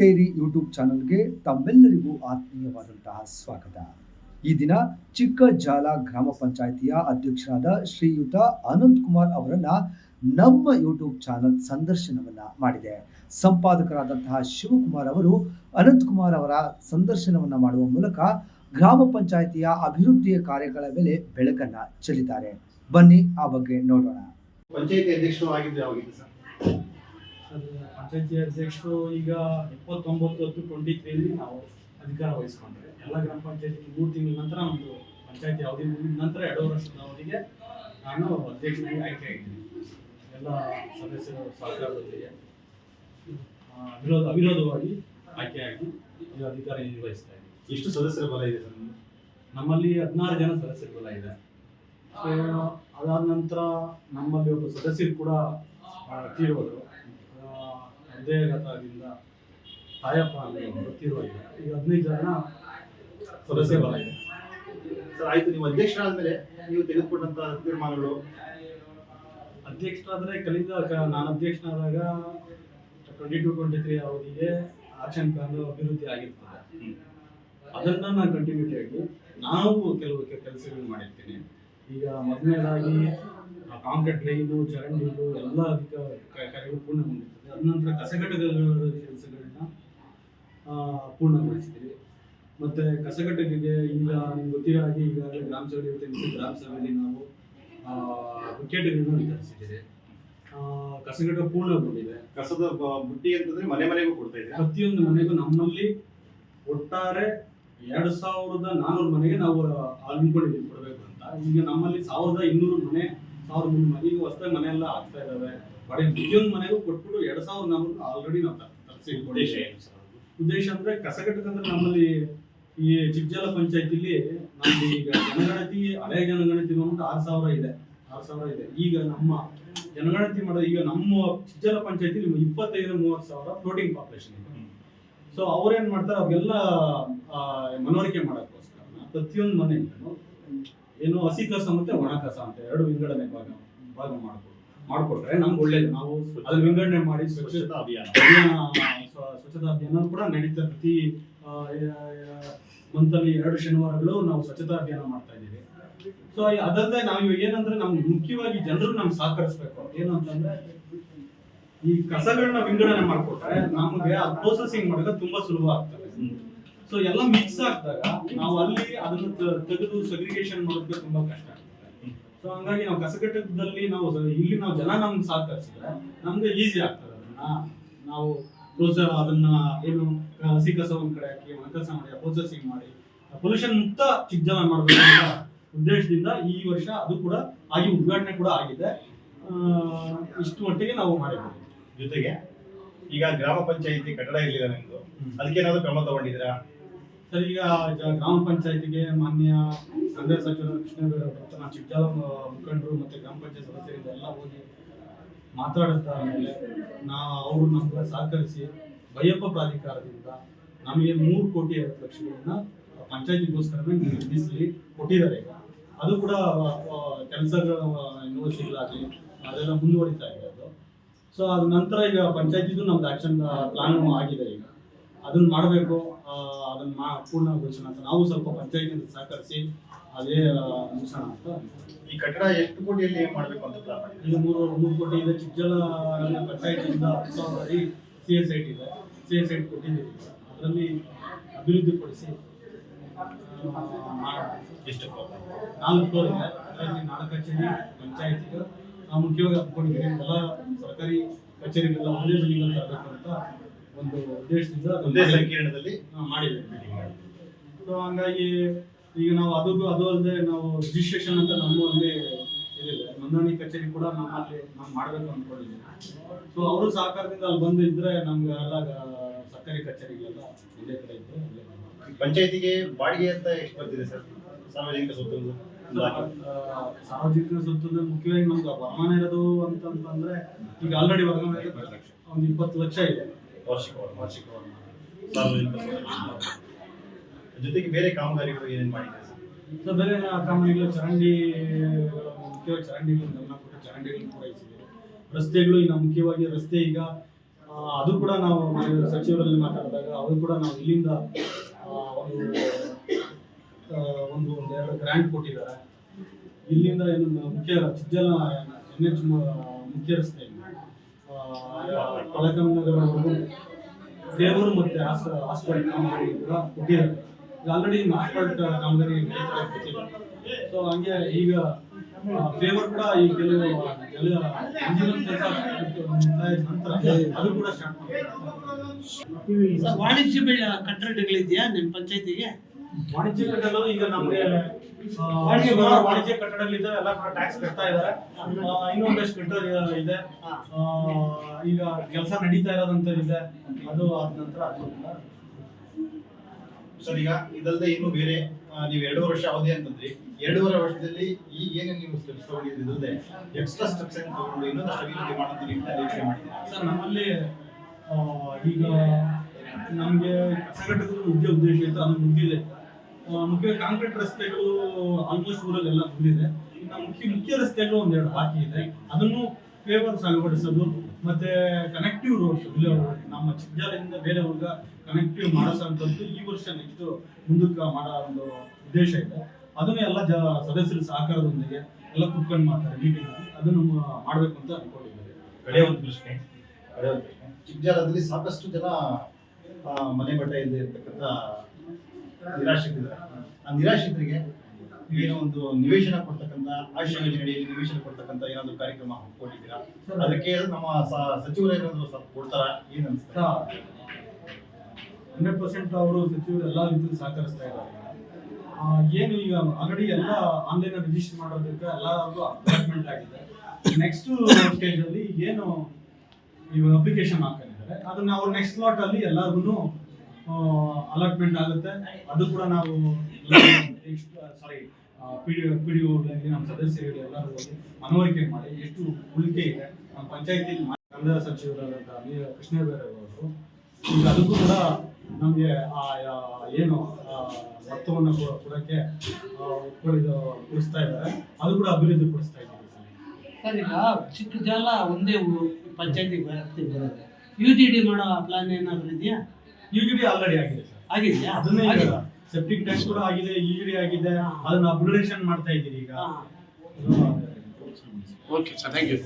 Diary YouTube ಚಾನಲ್ಗೆ ತಮ್ಮೆಲ್ಲರಿಗೂ ಆತ್ಮೀಯವಾದಂತಹ ಸ್ವಾಗತ. ಈ ದಿನ ಚಿಕ್ಕಜಾಲ ಗ್ರಾಮ ಪಂಚಾಯಿತಿಯ ಅಧ್ಯಕ್ಷರಾದ ಶ್ರೀಯುತ ಅನಂತ್ ಕುಮಾರ್ ಅವರನ್ನ ನಮ್ಮ ಯೂಟ್ಯೂಬ್ ಚಾನಲ್ ಸಂದರ್ಶನವನ್ನ ಮಾಡಿದೆ. ಸಂಪಾದಕರಾದಂತಹ ಶಿವಕುಮಾರ್ ಅವರು ಅನಂತ್ ಕುಮಾರ್ ಅವರ ಸಂದರ್ಶನವನ್ನ ಮಾಡುವ ಮೂಲಕ ಗ್ರಾಮ ಪಂಚಾಯಿತಿಯ ಅಭಿವೃದ್ಧಿಯ ಕಾರ್ಯಗಳ ಮೇಲೆ ಬೆಳಕನ್ನ ಚೆಲ್ಲಿದ್ದಾರೆ. ಬನ್ನಿ ಆ ಬಗ್ಗೆ ನೋಡೋಣ. ಪಂಚಾಯತಿ ಅಧ್ಯಕ್ಷರು ಸರ್? ಪಂಚಾಯತಿ ಅಧ್ಯಕ್ಷರು ಈಗ ಇಪ್ಪತ್ತೊಂಬತ್ತು ಹತ್ತು ಟ್ವೆಂಟಿ ತ್ರೀಲಿ ನಾವು ಅಧಿಕಾರ ವಹಿಸ್ಕೊಂಡ್ರೆ. ಎಲ್ಲ ಗ್ರಾಮ ಪಂಚಾಯತಿ ಮೂರು ತಿಂಗಳ ನಂತರ ನಮ್ಮದು ಪಂಚಾಯತಿ ಅವಧಿ ಮುಗಿದ ನಂತರ ಎರಡು ವರ್ಷದ ಅವಧಿಗೆ ನಾನು ಅಧ್ಯಕ್ಷನಾಗಿ ಆಯ್ಕೆ ಆಗಿದ್ದೀನಿ. ಎಲ್ಲ ಸದಸ್ಯರ ಸಹಕಾರದೊಂದಿಗೆ ಅವಿರೋಧ ವಿರೋಧ ಅವಿರೋಧವಾಗಿ ಆಯ್ಕೆಯಾಗಿ ಈಗ ಅಧಿಕಾರ ನಿರ್ವಹಿಸ್ತಾ ಇದ್ದೀನಿ ಎಷ್ಟು ಸದಸ್ಯರ ಬಲ ಇದೆ ಸರ್ ನಮ್ಮಲ್ಲಿ ಹದಿನಾರು ಜನ ಸದಸ್ಯರ ಬಲ ಇದೆ. ಸೊ ಅದಾದ ನಂತರ ನಮ್ಮಲ್ಲಿ ಒಬ್ಬ ಸದಸ್ಯರು ಕೂಡ ತೀರೋದ್ರು ಹೃದಯಘಾತದಿಂದ ತಾಯಪ್ಪ ಅಂತ ತೀರೋಗಿದೆ ಈಗ. ಹದಿನೈದು ಜನ ಸದಸ್ಯ ಬಲ ಇದೆ ಸರ್ ಆಯ್ತು ನೀವು ಅಧ್ಯಕ್ಷರಾದ್ಮೇಲೆ ನೀವು ತೆಗೆದುಕೊಂಡಂತ ತೀರ್ಮಾನಗಳು? ಅಧ್ಯಕ್ಷರಾದ್ರೆ ಕಲಿತ ನಾನು ಅಧ್ಯಕ್ಷನಾದಾಗ ಟ್ವೆಂಟಿ ಟು ಟ್ವೆಂಟಿ ತ್ರೀ ಅವಧಿಗೆ ಆಕ್ಷನ್ ಪ್ಲಾನ್ ಅಭಿವೃದ್ಧಿ ಆಗಿರ್ತದೆ. ಅದನ್ನ ನಾನು ಕಂಟಿನ್ಯೂಟಿ ಆಗಿ ನಾವು ಕೆಲವು ಕೆಲಸಗಳು ಮಾಡಿರ್ತೀನಿ. ಈಗ ಮೊದಲನೇದಾಗಿ ಕಾಂಕ್ರೀಟ್ ಲೈನು ಚರಂಡಿಗಳು ಎಲ್ಲ ಅಧಿಕ ಕಾರ್ಯಗಳು ಪೂರ್ಣಗೊಂಡಿರ್ತದೆ. ನಂತರ ಕಸಗಟ್ಟಗಳ ಕೆಲಸಗಳನ್ನ ಪೂರ್ಣಗೊಳಿಸಿದ್ದೀವಿ. ಮತ್ತೆ ಕಸಗಟ್ಟೆಗೆ ಈಗ ನಿಮ್ಗೆ ಗೊತ್ತಿರೋ ಹಾಗೆ ಈಗಾಗಲೇ ಗ್ರಾಮ ಸಭೆ ಗ್ರಾಮ ಸಭೆಯಲ್ಲಿ ನಾವು ವಿಕೆಟ್ಗಳನ್ನ ವಿತರಿಸಿದ್ದೇವೆ. ಆ, ಕಸಗಟ್ಟ ಪೂರ್ಣಗೊಂಡಿದೆ. ಕಸದ ಬುಟ್ಟಿ ಅಂತಂದ್ರೆ ಮನೆ ಮನೆಗೂ ಕೊಡ್ತಾ ಇದೆ ಪ್ರತಿಯೊಂದು ಮನೆಗೂ ನಮ್ಮಲ್ಲಿ ಒಟ್ಟಾರೆ ಎರಡು ಸಾವಿರದ ನಾನೂರು ಮನೆಗೆ ನಾವು ಅನ್ಕೊಂಡಿದ್ದೀವಿ ಕೊಡಬೇಕು ಅಂತ. ಈಗ ನಮ್ಮಲ್ಲಿ ಸಾವಿರದ ಇನ್ನೂರು ಮನೆ ಸಾವಿರದ ಮುನ್ನೂರು ಮನೆ ಈಗ ಹೊಸದಾಗಿ ಮನೆ ಎಲ್ಲ ಆಗ್ತಾ ಇದಾವೆ ಪ್ರತಿಯೊಂದು ಮನೆಗೂ ಕೊಟ್ಬಿಟ್ಟು ಎರಡು ಸಾವಿರ ನಾಲ್ಕು ಆಲ್ರೆಡಿ ನಾವು ತರಿಸಿ ಉದ್ದೇಶ ಏನು ಸರ್ ಅದು? ಉದ್ದೇಶ ಅಂದ್ರೆ ಕಸಗಟ್ಟಕಂದ್ರೆ ನಮ್ಮಲ್ಲಿ ಈ ಚಿಕ್ಕಜಾಲ ಪಂಚಾಯತಿಲಿ ನಮ್ದು ಈಗ ಜನಗಣತಿ ಹಳೆ ಜನಗಣತಿ ಬಂದ್ಬಿಟ್ಟು ಆರು ಸಾವಿರ ಇದೆ. ಆರು ಸಾವಿರ ಇದೆ. ಈಗ ನಮ್ಮ ಜನಗಣತಿ ಮಾಡೋದು ಈಗ ನಮ್ಮ ಚಿಕ್ಕಜಾಲ ಪಂಚಾಯತಿಲಿ ಇಪ್ಪತ್ತೈದು ಮೂವತ್ತು ಸಾವಿರ ಫ್ಲೋಟಿಂಗ್ ಪಾಪ್ಯುಲೇಷನ್ ಇದೆ. ಸೊ ಅವ್ರೇನ್ ಮಾಡ್ತಾರೆ? ಅವ್ರಿಗೆಲ್ಲ ಮನವರಿಕೆ ಮಾಡೋಕ್ಕೋಸ್ಕರ ಪ್ರತಿಯೊಂದು ಮನೆಯಿಂದ ಏನು ಹಸಿ ಕಸ ಮತ್ತೆ ಒಣ ಕಸ ಅಂತ ಎರಡು ವಿಂಗಡಣೆ ಭಾಗ ಭಾಗ ಮಾಡ್ಕೊಡು ಮಾಡ್ಕೊಟ್ರೆ ನಮ್ಗೆ ಒಳ್ಳೇದು. ನಾವು ಅದನ್ನ ವಿಂಗಡಣೆ ಮಾಡಿ ಸ್ವಚ್ಛತಾ ಅಭಿಯಾನ. ಸ್ವಚ್ಛತಾ ಅಭಿಯಾನ ಕೂಡ ನಡೀತಾ ಪ್ರತಿ ಮಂತಲ್ಲಿ ಎರಡು ಶನಿವಾರಗಳು ನಾವು ಸ್ವಚ್ಛತಾ ಅಭಿಯಾನ ಮಾಡ್ತಾ ಇದ್ದೀವಿ. ಸೊ ಅದಲ್ಲದೆ ನಾವು ಇವಾಗ ಏನಂದ್ರೆ ನಮ್ಗೆ ಮುಖ್ಯವಾಗಿ ಜನರು ನಮ್ಗೆ ಸಹಕರಿಸ್ಬೇಕು. ಏನು ಅಂತಂದ್ರೆ ಈ ಕಸಗಳನ್ನ ವಿಂಗಡಣೆ ಮಾಡ್ಕೊಟ್ರೆ ನಮಗೆ ಆ ಪ್ರೋಸೆಸಿಂಗ್ ಮಾಡೋಕೆ ತುಂಬಾ ಸುಲಭ ಆಗ್ತದೆ. ಸೊ ಎಲ್ಲ ಮಿಕ್ಸ್ ಆಗ್ದಾಗ ನಾವು ಅಲ್ಲಿ ಅದನ್ನು ತೆಗೆದು ಸಗ್ರಿಗೇಷನ್ ಮಾಡೋದಕ್ಕೆ ತುಂಬಾ ಕಷ್ಟ. ಸೊ ಹಂಗಾಗಿ ನಾವು ಕಸಗಟ್ಟದಲ್ಲಿ ನಾವು ಇಲ್ಲಿ ನಾವು ಜನ ನಮ್ಗೆ ಸಹಕರಿಸಿದ್ರೆ ನಮ್ಗೆ ಈಸಿ ಆಗ್ತದೆ. ಅದನ್ನ ನಾವು ಪ್ರೋತ್ಸಾಹ ಅದನ್ನ ಏನು ಹಸಿ ಕಸ ಒಂದ್ ಕಡೆ ಹಾಕಿ ಒಣ ಕಸ ಮಾಡಿ ಪ್ರೋಸೆಸಿಂಗ್ ಮಾಡಿ ಪೊಲ್ಯೂಷನ್ ಮುಕ್ತ ಚಿಕ್ಕಜನ ಮಾಡಬೇಕು ಅಂತ ಉದ್ದೇಶದಿಂದ ಈ ವರ್ಷ ಅದು ಕೂಡ ಆಗಿ ಉದ್ಘಾಟನೆ ಕೂಡ ಆಗಿದೆ. ಇಷ್ಟು ಮಟ್ಟಿಗೆ ನಾವು ಮಾಡಿದ್ದೀವಿ. ಜೊತೆಗೆ ಈಗ ಗ್ರಾಮ ಪಂಚಾಯಿತಿ ಕಟ್ಟಡ ಇರಲಿಲ್ಲ ನಿಮ್ದು. ಅದಕ್ಕೆ ಏನಾದ್ರು ಕ್ರಮ ತಗೊಂಡಿದ್ದೀರಾ? ಸರ್ ಈಗ ಗ್ರಾಮ ಪಂಚಾಯಿತಿಗೆ ಮಾನ್ಯ ಕಂದಾಯ ಸಚಿವರು ಕೃಷ್ಣ ಚಿಕ್ಕಜಾಲ ಮುಖಂಡರು ಮತ್ತೆ ಗ್ರಾಮ ಪಂಚಾಯತ್ ಸದಸ್ಯರಿಂದ ಎಲ್ಲ ಹೋಗಿ ಮಾತಾಡುತ್ತಾ ಮೇಲೆ ನಾ ಅವರು ನಮ್ಗೆ ಸಹಕರಿಸಿ ಬೈಯಪ್ಪ ಪ್ರಾಧಿಕಾರದಿಂದ ನಮಗೆ ಮೂರು ಕೋಟಿ ಐವತ್ತು ಲಕ್ಷಗಳನ್ನ ಪಂಚಾಯತಿಗೋಸ್ಕರ ಮೀಸಲಿ ಕೊಟ್ಟಿದ್ದಾರೆ. ಈಗ ಅದು ಕೂಡ ಕೆಲಸಗಳ ಯೂನಿವರ್ಸಿಟಿಗಳಾಗಲಿ, ಅದೆಲ್ಲ ಮುಂದುವರಿತಾ ಇದೆ ಅದು. ಸೊ ಅದ ನಂತರ ಈಗ ಪಂಚಾಯತಿದು ನಮ್ದು ಆಕ್ಷನ್ ಪ್ಲಾನ್ ಆಗಿದೆ ಈಗ. ಅದನ್ನ ಮಾಡಬೇಕು. ಅದನ್ನ ಮಾ ಪೂರ್ಣಗೊಳಿಸೋಣ ಅಂತ. ನಾವು ಸ್ವಲ್ಪ ಪಂಚಾಯತಿಯಿಂದ ಸಹಕರಿಸಿ ಅದೇ ಮುಗಿಸೋಣ ಅಂತ ಈ ಕಟ್ಟಡ ಎಷ್ಟು ಕೋಟಿಯಲ್ಲಿ ಮಾಡಬೇಕು ಅಂತ ಪ್ಲಾನ್ ಈಗ ಮೂರು ಮೂರು ಕೋಟಿ ಇದೆ. ಚಿಕ್ಕಜಲ ಪಂಚಾಯತಿಯಿಂದ ಹತ್ತು ಸಾವಿರ ಸಿ ಎಸ್ ಐಟ್ ಇದೆ ಸಿ ಎಸ್ ಐಟ್ ಕೋಟಿ ಅದರಲ್ಲಿ ಅಭಿವೃದ್ಧಿಪಡಿಸಿ ಎಷ್ಟು ನಾಲ್ಕು ಫ್ಲೋರ್ ಇದೆ. ಅದರಲ್ಲಿ ನಾಲ್ಕು ಕಚೇರಿ ಪಂಚಾಯತಿಗೆ ನಾವು ಮುಖ್ಯವಾಗಿ ಹಾಕೊಂಡಿದ್ದೀವಿ ಎಲ್ಲ ಸರ್ಕಾರಿ ಕಚೇರಿಗಳೆಲ್ಲ ಒಂದೇ ಬಿಲ್ಡಿಂಗ್ ಅಲ್ಲಿ ತರಬೇಕು ಅಂತ ಒಂದು ಉದ್ದೇಶದಿಂದ ಒಂದೇ. ಸಂಕೀರ್ಣದಲ್ಲಿ? ಮಾಡಿದ್ದೇವೆ ಸೊ ಹಂಗಾಗಿ ಈಗ ನಾವು ಅದು ಅದು ಅಲ್ಲದೆ ನಾವು ರಿಜಿಸ್ಟ್ರೇಷನ್ ಅಂತ ನಮ್ಮಲ್ಲಿ ಇದಿದೆ. ನೋಂದಣಿ ಕಚೇರಿ ಕೂಡ ನಮ್ಮಲ್ಲಿ ನಾವು ಮಾಡಬೇಕು ಅಂದ್ಕೊಂಡಿದ್ದೀನಿ ಸೊ ಅವರು ಸಹಕಾರದಿಂದ ಅಲ್ಲಿ ಬಂದಿದ್ರೆ ಇದ್ರೆ ನಮ್ಗೆ ಎಲ್ಲ ಸರ್ಕಾರಿ ಕಚೇರಿಗಳೆಲ್ಲ ಒಂದೇ ಕಡೆ ಇದ್ರೆ ಪಂಚಾಯತಿಗೆ ಬಾಡಿಗೆ ಅಂತ ಎಷ್ಟು ಬರ್ತಿದೆ ಸರ್? ಸಾರ್ವಜನಿಕ ಸ್ವತ್ತು ಸಾರ್ವಜನಿಕ ಸ್ವತ್ತು ಮುಖ್ಯವಾಗಿ ನಮ್ಗೆ ವರಮಾನ ಇರೋದು ಅಂತಂತಂದ್ರೆ ಈಗ ಆಲ್ರೆಡಿ ವರಮಾನ ಒಂದು ಇಪ್ಪತ್ತು ಲಕ್ಷ ಇದೆ. ವಾರ್ಷಿಕ ವಾರ್ಷಿಕವನ್ನು ಸಾರ್ವಜನಿಕ ಜೊತೆಗೆ ಬೇರೆ ಕಾಮಗಾರಿಗಳು ಏನೇನು ಮಾಡಿದ್ದಾರೆ ಸರ್? ಬೇರೆ ಕಾಮಗಾರಿಗಳು, ಚರಂಡಿ, ಮುಖ್ಯವಾಗಿ ಚರಂಡಿಗಳು ಗಮನ ಕೊಟ್ಟು ಚರಂಡಿಗಳನ್ನು ಪೂರೈಸಿದ್ದೀವಿ ರಸ್ತೆಗಳು ಈಗ ಮುಖ್ಯವಾಗಿ ರಸ್ತೆ ಈಗ ಅದು ಕೂಡ ನಾವು ಸಚಿವರಲ್ಲಿ ಮಾತಾಡಿದಾಗ ಅವರು ಕೂಡ ನಾವು ಇಲ್ಲಿಂದ ಒಂದು ಒಂದು ಎರಡು ಗ್ರ್ಯಾಂಟ್ ಕೊಟ್ಟಿದ್ದಾರೆ. ಇಲ್ಲಿಂದ ಏನು ಮುಖ್ಯ ಚಿಜ್ಜಲ ಎನ್ ಎಚ್ ಮುಖ್ಯ ರಸ್ತೆ ನಗರವರೆಗೂ ದೇವರು ಮತ್ತೆ ಹಾಸ್ಪಿಟಲ್ ಕಾಮಗಾರಿ ಕೂಡ ಕೊಟ್ಟಿದ್ದಾರೆ. ಆಲ್ರೆಡಿ ಹಾಸ್ಪಿಟಲ್ ಕಾಮಗಾರಿ ಸೊ ಹಂಗೆ ಈಗ ಫೇವರ್ ಕೂಡ ಈ ಕೆಲವು ಕೆಲಸ ನಂತರ ಅದು ಕೂಡ ಸ್ಟಾರ್ಟ್ ಮಾಡ್ತಾರೆ. ವಾಣಿಜ್ಯ ಬೆಳೆ ಕಟ್ಟಡಗಳಿದೆಯಾ ನಿಮ್ಮ ಪಂಚಾಯತಿಗೆ? ವಾಣಿಜ್ಯ ಕಟ್ಟಡಗಳು ಈಗ ನಮಗೆ ವಾಣಿಜ್ಯ ವಾಣಿಜ್ಯ ಎಲ್ಲ ಕೂಡ ಟ್ಯಾಕ್ಸ್ ಕಟ್ತಾ ಇದ್ದಾರೆ ಇನ್ನೊಂದಷ್ಟು ಕಟ್ಟಡ ಇದೆ. ಈಗ ಕೆಲಸ ನಡೀತಾ ಇರೋದಂತ ಇದೆ. ಅದು ಆದ ನಂತರ ಅದು ಸರ್ ಈಗ ಇದಲ್ಲದೆ ಇನ್ನು ಬೇರೆ ನೀವು ಎರಡೂವರೆ ವರ್ಷ ಅವಧಿ ಅಂತಂದ್ರಿ. ಎರಡೂವರೆ ವರ್ಷದಲ್ಲಿ ಈಗ ಏನೇ ನೀವು ಸ್ಟೆಪ್ಸ್ ತಗೊಂಡಿದ್ದಲ್ಲದೆ ಎಕ್ಸ್ಟ್ರಾ ಸ್ಟೆಪ್ಸ್ ಏನು ತಗೊಂಡು ಇನ್ನೊಂದಷ್ಟು ಅಭಿವೃದ್ಧಿ ಮಾಡೋದು ನಿಟ್ಟಿನಲ್ಲಿ ಯೋಚನೆ ಮಾಡಿದ್ದೀರಾ? ಸರ್ ನಮ್ಮಲ್ಲಿ ಈಗ ನಮಗೆ ಕಸಗಟ್ಟಗಳು ಉದ್ಯೋಗ ಉದ್ದೇಶ ಇತ್ತು ಅದು ಮುಗಿದಿದೆ. ಮುಖ್ಯ ಕಾಂಕ್ರೀಟ್ ರಸ್ತೆಗಳು ಆಲ್ಮೋಸ್ಟ್ ಊರಲ್ಲೆಲ್ಲ ಮುಗಿದಿದೆ ಇನ್ನು ಮುಖ್ಯ ಮುಖ್ಯ ರಸ್ತೆಗಳು ಒಂದೆರಡು ಬಾಕಿ ಇದೆ. ಅದನ್ನು ಫೇವರ್ಸ್ ಅಳವಡಿಸೋದು ಮತ್ತೆ ಕನೆಕ್ಟಿವ್ ರೋಡ್ಸ್ ಇಲ್ಲಿ ನಮ್ಮ ಚಿಕ್ಕಜಾಲದಿಂದ ಬೇರೆ ಊರ್ಗ ಕನೆಕ್ಟಿವ್ ಮಾಡಿಸೋಂಥದ್ದು ಈ ವರ್ಷ ನೆಕ್ಸ್ಟ್ ಮುಂದಕ್ಕೆ ಮಾಡೋ ಒಂದು ಉದ್ದೇಶ ಇದೆ. ಅದನ್ನು ಎಲ್ಲ ಜ ಸದಸ್ಯರ ಸಹಕಾರದೊಂದಿಗೆ ಎಲ್ಲ ಕುತ್ಕೊಂಡು ಮಾಡ್ತಾರೆ ಮೀಟಿಂಗ್ ಅದನ್ನು ಮಾಡಬೇಕು ಅಂತ ಅನ್ಕೊಂಡಿದ್ದಾರೆ ಕಡೆ ಒಂದು ಪ್ರಶ್ನೆ. ಕಡೆ ಒಂದು ಪ್ರಶ್ನೆ. ಚಿಕ್ಕಜಾಲದಲ್ಲಿ ಸಾಕಷ್ಟು ಜನ ಮನೆ ಬಟ್ಟೆ ಇಲ್ಲದೆ ಇರ್ತಕ್ಕಂಥ ನಿರಾಶ್ರಿತರಿದ್ದಾರೆ. ಆ ನಿರಾಶ್ರಿತರಿಗೆ ಏನೋ ಒಂದು ನಿವೇಶನ ಕೊಡ್ತಕ್ಕಂಥ ಆಶ್ರಯ ಯೋಜನೆಯಲ್ಲಿ ನಿವೇಶನ ಕೊಡ್ತಕ್ಕಂಥ ಏನಾದ್ರು ಕಾರ್ಯಕ್ರಮ ಕೊಟ್ಟಿದ್ದೀರಾ? ಅದಕ್ಕೆ ನಮ್ಮ ಸಚಿವರು ಏನಾದ್ರು ಕೊಡ್ತಾರಾ? ಏನ್ ಅನ್ಸುತ್ತೆ? ಹಂಡ್ರೆಡ್ ಪರ್ಸೆಂಟ್ ಅವರು ಸಚಿವರು ಎಲ್ಲ ರೀತಿಯಲ್ಲಿ ಸಹಕರಿಸ್ತಾ ಇದ್ದಾರೆ. ಏನು ಈಗ ಆಲ್ರೆಡಿ ಎಲ್ಲ ಆನ್ಲೈನ್ ರಿಜಿಸ್ಟರ್ ಮಾಡೋದಕ್ಕೆ ಎಲ್ಲರಿಗೂ ಅಪಾಯಿಂಟ್ಮೆಂಟ್ ಆಗಿದೆ. ನೆಕ್ಸ್ಟ್ ಸ್ಟೇಜ್ ಅಲ್ಲಿ ಏನು ಇವಾಗ ಅಪ್ಲಿಕೇಶನ್ ಹಾಕೊಂಡಿದ್ದಾರೆ ಅದನ್ನ ಅವ್ರು ನೆಕ್ಸ್ಟ್ ಲಾಟ್ ಅಲ್ಲಿ ಎಲ್ಲರಿಗೂ ಅಲಾಟ್ಮೆಂಟ್ ಆಗುತ್ತೆ. ಅದು ಕೂಡ ನಾವು ಸಾರಿ ಪಿ ಡಿ ಪಿ ಡಿ ನಮ್ಮ ಸದಸ್ಯರು ಎಲ್ಲರೂ ಹೋಗಿ ಮನವರಿಕೆ ಮಾಡಿ ಎಷ್ಟು ಉಳಿಕೆ ಇದೆ. ನಮ್ಮ ಪಂಚಾಯತಿ ಕಂದಾಯ ಸಚಿವರಾದಂಥ ವಿ. ಕೃಷ್ಣ ಬೇರೆ ಅವರು, ಈಗ ಅದಕ್ಕೂ ಕೂಡ ನಮಗೆ ಆ ಏನು ಭತ್ತವನ್ನು ಕೊಡಕ್ಕೆ ಕೊಡಿಸ್ತಾ ಇದ್ದಾರೆ. ಅದು ಕೂಡ ಅಭಿವೃದ್ಧಿ ಪಡಿಸ್ತಾ ಇದ್ದಾರೆ ಸರ್. ಈಗ ಚಿಕ್ಕ ಜಾಲ ಒಂದೇ ಪಂಚಾಯತಿ ವ್ಯಾಪ್ತಿ ಬರುತ್ತೆ. ಯು ಟಿ ಡಿ ಮಾಡೋ ಪ್ಲಾನ್ ಏನಾದರೂ ಇದೆಯಾ? ಯು ಜಿ ಆಲ್ರೆಡಿ ಆಗಿದೆ ಸರ್. ಆಗಿದೆಯಾ ಅದನ್ನೇ ಈಗ ಸೆಪ್ಟಿಕ್ ಟ್ಯಾಂಕ್ ಕೂಡ ಆಗಿದೆ ಯುಗಿಡಿ ಆಗಿದೆ. ಅದನ್ನ ಅಪ್ಗ್ರೇಡೇಷನ್ ಮಾಡ್ತಾ ಇದ್ದೀರಿ ಈಗ. Okay sir thank you